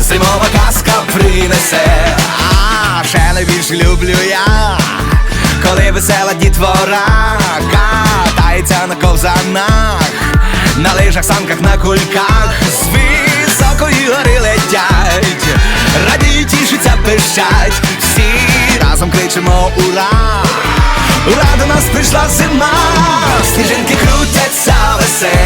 зимова казка принесе. А ще найбільше люблю я, коли весела дітвора катається на ковзанах, на лижах, санках, на кульках, з високої гори летять, радіють, тішаться, пищать, всі разом кричимо ура! Ура, до нас прийшла зима, сніжинки крутяться веселі,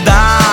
мені,